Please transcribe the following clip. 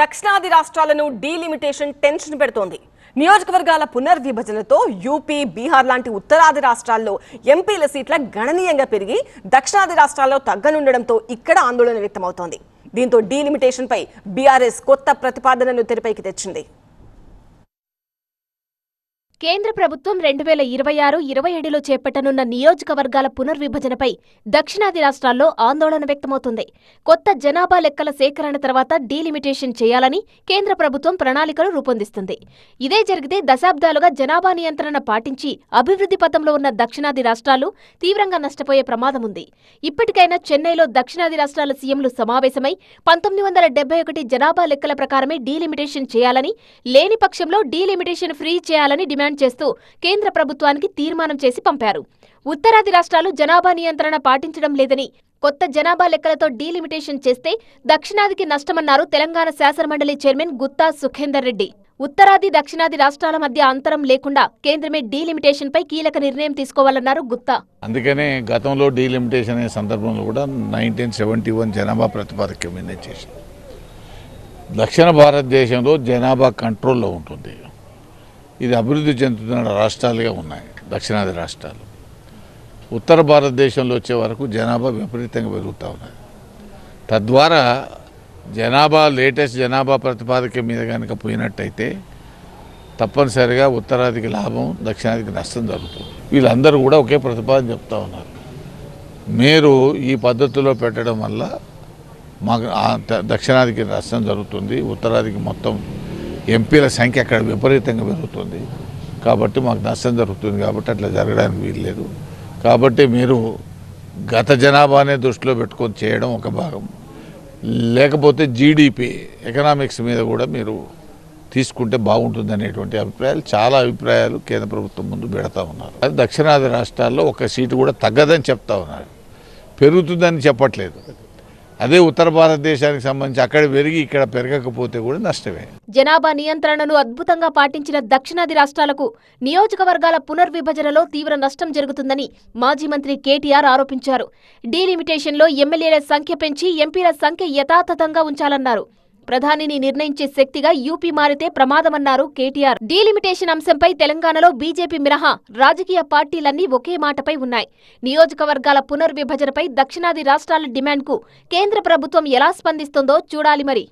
దక్షిణాది రాష్ట్రాలను delimitation tension పెడుతోంది. నియోజకవర్గాల పునర్విభజనతో యూపీ బీహార్ లాంటి ఉత్తరాది రాష్ట్రాల్లో ఎంపీల సీట్ల గణనీయంగా పెరిగి దక్షిణాది రాష్ట్రాల్లో తగ్గనుండడంతో ఇక్కడ ఆందోళన వ్యక్తమవుతోంది. దీంతో డీలిమిటేషన్పై బీఆర్ఎస్ కొత్త ప్రతిపాదనను తెరపైకి తెచ్చింది. కేంద్ర ప్రభుత్వం రెండు వేల ఇరవై ఆరు ఇరవై ఏడులో చేపట్టనున్న నియోజకవర్గాల పునర్విభజనపై దక్షిణాది రాష్ట్రాల్లో ఆందోళన వ్యక్తమవుతుంది. కొత్త జనాభా లెక్కల సేకరణ తర్వాత డీలిమిటేషన్ చేయాలని కేంద్ర ప్రభుత్వం ప్రణాళికలు రూపొందిస్తుంది. ఇదే జరిగితే దశాబ్దాలుగా జనాభా నియంత్రణ పాటించి అభివృద్ధి పథంలో ఉన్న దక్షిణాది రాష్ట్రాలు తీవ్రంగా నష్టపోయే ప్రమాదం ఉంది ఇప్పటికైనా చెన్నైలో దక్షిణాది రాష్ట్రాల సీఎంలు సమావేశమై పంతొమ్మిది వందల డెబ్బై ఒకటి జనాభా లెక్కల ప్రకారమే డీలిమిటేషన్ చేయాలని లేని పక్షంలో డీలిమిటేషన్ ఫ్రీ చేయాలని డిమాండ్ చేస్తూ కేంద్ర ప్రభుత్వానికి తీర్మానం చేసి పంపారు. ఉత్తరాది రాష్ట్రాలు జనాభా నియంత్రణ పాటించడం లేదని కొత్త జనాభా లెక్కలతో డీలిమిటేషన్ చేస్తే దక్షిణాదికి నష్టమన్నారు తెలంగాణ శాసనమండలి చైర్మన్ గుత్తా సుఖేందర్ రెడ్డి. ఉత్తరాది దక్షిణాది రాష్ట్రాల మధ్య అంతరం లేకుండా కేంద్రమే డీలిమిటేషన్ పై కీలక నిర్ణయం తీసుకోవాలన్నారు గుత్తా. అందుకనే గతంలో డీలిమిటేషన్ అనే సందర్భంలో కూడా నైన్టీన్ సెవెంటీ వన్ జనాభా ప్రతిపాదక చేసింది దక్షిణ భారతదేశంలో జనాభా కంట్రోల్లో ఉంటుంది. ఇది అభివృద్ధి చెందుతున్న రాష్ట్రాలుగా ఉన్నాయి దక్షిణాది రాష్ట్రాలు. ఉత్తర భారతదేశంలో వచ్చే వరకు జనాభా విపరీతంగా పెరుగుతూ ఉన్నది. తద్వారా జనాభా లేటెస్ట్ జనాభా ప్రతిపాదక మీద కనుక పోయినట్టయితే తప్పనిసరిగా ఉత్తరాదికి లాభం దక్షిణాదికి నష్టం జరుగుతుంది. వీళ్ళందరూ కూడా ఒకే ప్రతిపాదన చెప్తా ఉన్నారు. మీరు ఈ పద్ధతిలో పెట్టడం వల్ల మాకు దక్షిణాదికి నష్టం జరుగుతుంది ఉత్తరాదికి మొత్తం ఎంపీల సంఖ్య అక్కడ విపరీతంగా పెరుగుతుంది. కాబట్టి మాకు నష్టం జరుగుతుంది కాబట్టి అట్లా జరగడానికి వీల్లేదు కాబట్టి మీరు గత జనాభానే దృష్టిలో పెట్టుకొని చేయడం ఒక భాగం. లేకపోతే జీడిపి ఎకనామిక్స్ మీద కూడా మీరు తీసుకుంటే బాగుంటుంది అనేటువంటి అభిప్రాయాలు చాలా అభిప్రాయాలు కేంద్ర ప్రభుత్వం ముందు పెడతా ఉన్నారు. అది దక్షిణాది రాష్ట్రాల్లో ఒక సీటు కూడా తగ్గదని చెప్తా ఉన్నారు. పెరుగుతుందని చెప్పట్లేదు. అదే ఉత్తర భారతదేశానికి సంబంధించి అక్కడ పెరిగి ఇక్కడ పెరగకపోతే కూడా నష్టమే. జనాభా నియంత్రణను అద్భుతంగా పాటించిన దక్షిణాది రాష్ట్రాలకు నియోజకవర్గాల పునర్విభజనలో తీవ్ర నష్టం జరుగుతుందని మాజీ మంత్రి కేటీఆర్ ఆరోపించారు. డీలిమిటేషన్లో ఎమ్మెల్యేల సంఖ్య పెంచి ఎంపీల సంఖ్య యథాతథంగా ఉంచాలన్నారు. ప్రధానిని నిర్ణయించే శక్తిగా యూపీ మారితే ప్రమాదమన్నారు కేటీఆర్. డీలిమిటేషన్ అంశంపై తెలంగాణలో బీజేపీ మినహా రాజకీయ పార్టీలన్నీ ఒకే మాటపై ఉన్నాయి. నియోజకవర్గాల పునర్విభజనపై దక్షిణాది రాష్ట్రాల డిమాండ్కు కేంద్ర ప్రభుత్వం ఎలా స్పందిస్తుందో చూడాలి మరి.